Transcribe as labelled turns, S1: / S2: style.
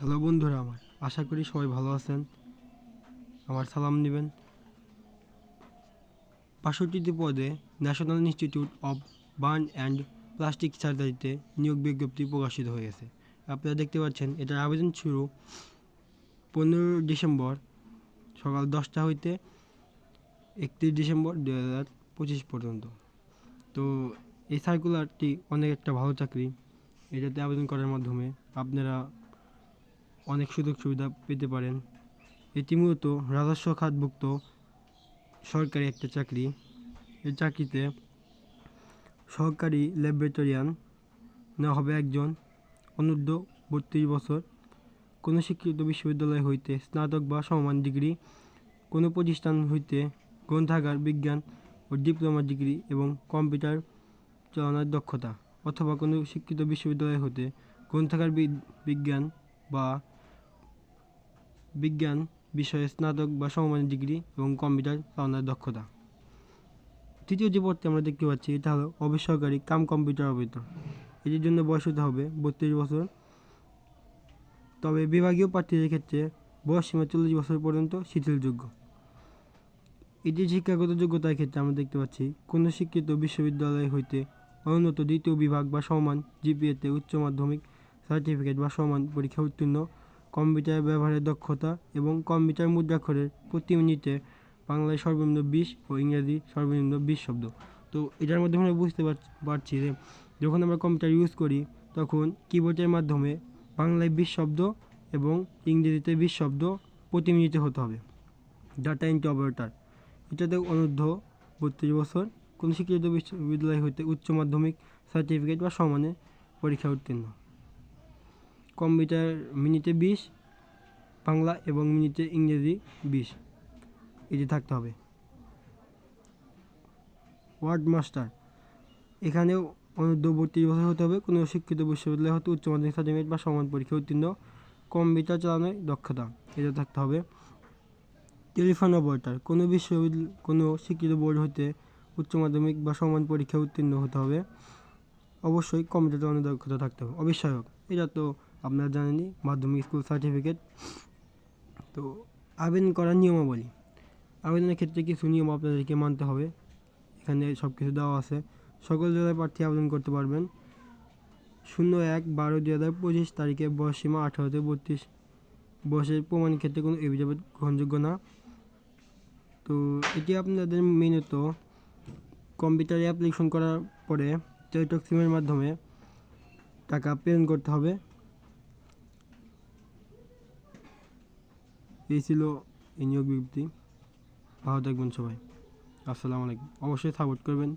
S1: Hello বন্ধুরা আমার। আশা করি সবাই ভালো আছেন। আমার সালাম নেবেন। বাষট্টিটি পদে national institute of burn and plastic সার্জারিতে নিয়োগ বিজ্ঞপ্তি প্রকাশিত হয়েছে। আপনারা দেখতে পাচ্ছেন, এটার আবেদন শুরু পনেরো ডিসেম্বর সকাল দশটা হইতে একত্রিশ ডিসেম্বর দু হাজার পঁচিশ পর্যন্ত। তো এই সার্কুলারটি অনেক একটা ভালো চাকরি। এটাতে আবেদন করার মাধ্যমে আপনারা অনেক সুযোগ সুবিধা পেতে পারেন। এটি মূলত রাজস্ব খাতভুক্ত সরকারি একটা চাকরি। এই চাকরিতে সহকারী ল্যাবরেটরিয়ান না হবে একজন। অনূর্ধ্ব বত্রিশ বছর। কোনো শিক্ষিত বিশ্ববিদ্যালয় হইতে স্নাতক বা সমমান ডিগ্রি, কোনো প্রতিষ্ঠান হইতে গ্রন্থাগার, বিজ্ঞান ও ডিপ্লোমা ডিগ্রি এবং কম্পিউটার চালানোর দক্ষতা, অথবা কোনো শিক্ষিত বিশ্ববিদ্যালয় হতে গ্রন্থাগার বিজ্ঞান বা বিজ্ঞান, বিষয়ে স্নাতক বা সমমানের ডিগ্রি এবং কম্পিউটার চালানোর দক্ষতা। তৃতীয় যে পদটি আমরা দেখতে পাচ্ছি, এটা হলো অবেসরকারি কাম কম্পিউটার অপারেটর এটির জন্য বয়স হতে হবে বত্রিশ বছর। তবে বিভাগীয় প্রার্থীদের ক্ষেত্রে বয়স সীমা চল্লিশ বছর পর্যন্ত শিথিলযোগ্য। এটি শিক্ষাগত যোগ্যতার ক্ষেত্রে আমরা দেখতে পাচ্ছি, কোনো শিক্ষিত বিশ্ববিদ্যালয় হইতে অনুন্নত দ্বিতীয় বিভাগ বা সমান জিপিএতে উচ্চ মাধ্যমিক সার্টিফিকেট বা সমান পরীক্ষা উত্তীর্ণ কম্পিউটার ব্যবহারের দক্ষতা এবং কম্পিউটার মুদ্রাক্ষরের প্রতি মিনিটে বাংলায় সর্বনিম্ন বিশ ও ইংরাজি সর্বনিম্ন বিশ শব্দ। তো এটার মাধ্যমে আমরা বুঝতে পারছি যে যখন আমরা কম্পিউটার ইউজ করি, তখন কিবোর্ডের মাধ্যমে বাংলায় বিশ শব্দ এবং ইংরেজিতে বিশ শব্দ প্রতি মিনিটে হতে হবে। ডাটা এন্ট্রি অপারেটর এটাতে অনূর্ধ্ব বত্রিশ বছর কোনো শিক্ষিত বিশ্ববিদ্যালয় হইতে উচ্চ মাধ্যমিক সার্টিফিকেট বা সমানে পরীক্ষা উত্তীর্ণ। কম্পিউটার মিনিটে বিশ, বাংলা এবং মিনিটে ইংরেজি বিশ। এটি থাকতে হবে। ওয়ার্ড মাস্টার, এখানেও অনূর্ধ্ব বত্রিশ বছর হতে হবে। কোনো শিক্ষিত বিশ্ববিদ্যালয় হতে উচ্চ মাধ্যমিক, সার্টিফিকেট বা সমান পরীক্ষা উত্তীর্ণ। কম্পিউটার চালানোর দক্ষতা এটা থাকতে হবে। টেলিফোন অপারেটর, কোনো বিশ্ববিদ্যালয়, কোনো শিক্ষিত বোর্ড হতে উচ্চ মাধ্যমিক বা সমান পরীক্ষা উত্তীর্ণ হতে হবে। অবশ্যই কম্পিউটার চালানোর দক্ষতা থাকতে হবে। অবিস্ময়ক এটা তো আপনারা জানেনই, মাধ্যমিক স্কুল সার্টিফিকেট তো আবেদন করার নিয়মাবলী। আবেদনের ক্ষেত্রে কিছু নিয়ম আপনাদেরকে মানতে হবে। এখানে সব কিছু দেওয়া আছে। সকল জেলায় প্রার্থী আবেদন করতে পারবেন। শূন্য এক বারো দুই হাজার পঁচিশ তারিখে বয়স সীমা আঠারোতে বত্রিশ। বয়সের প্রমাণ ক্ষেত্রে কোনো এভিডেভিট গ্রহণযোগ্য না। তো এটি আপনাদের মেনত কম্পিউটারে অ্যাপ্লিকেশন করার পরে টেলিটক সিমের মাধ্যমে টাকা পেমেন্ট করতে হবে। এই ছিল এই নিয়োগ বিজ্ঞপ্তি। ভালো থাকবেন সবাই। আসসালামু আলাইকুম। অবশ্যই সাপোর্ট করবেন।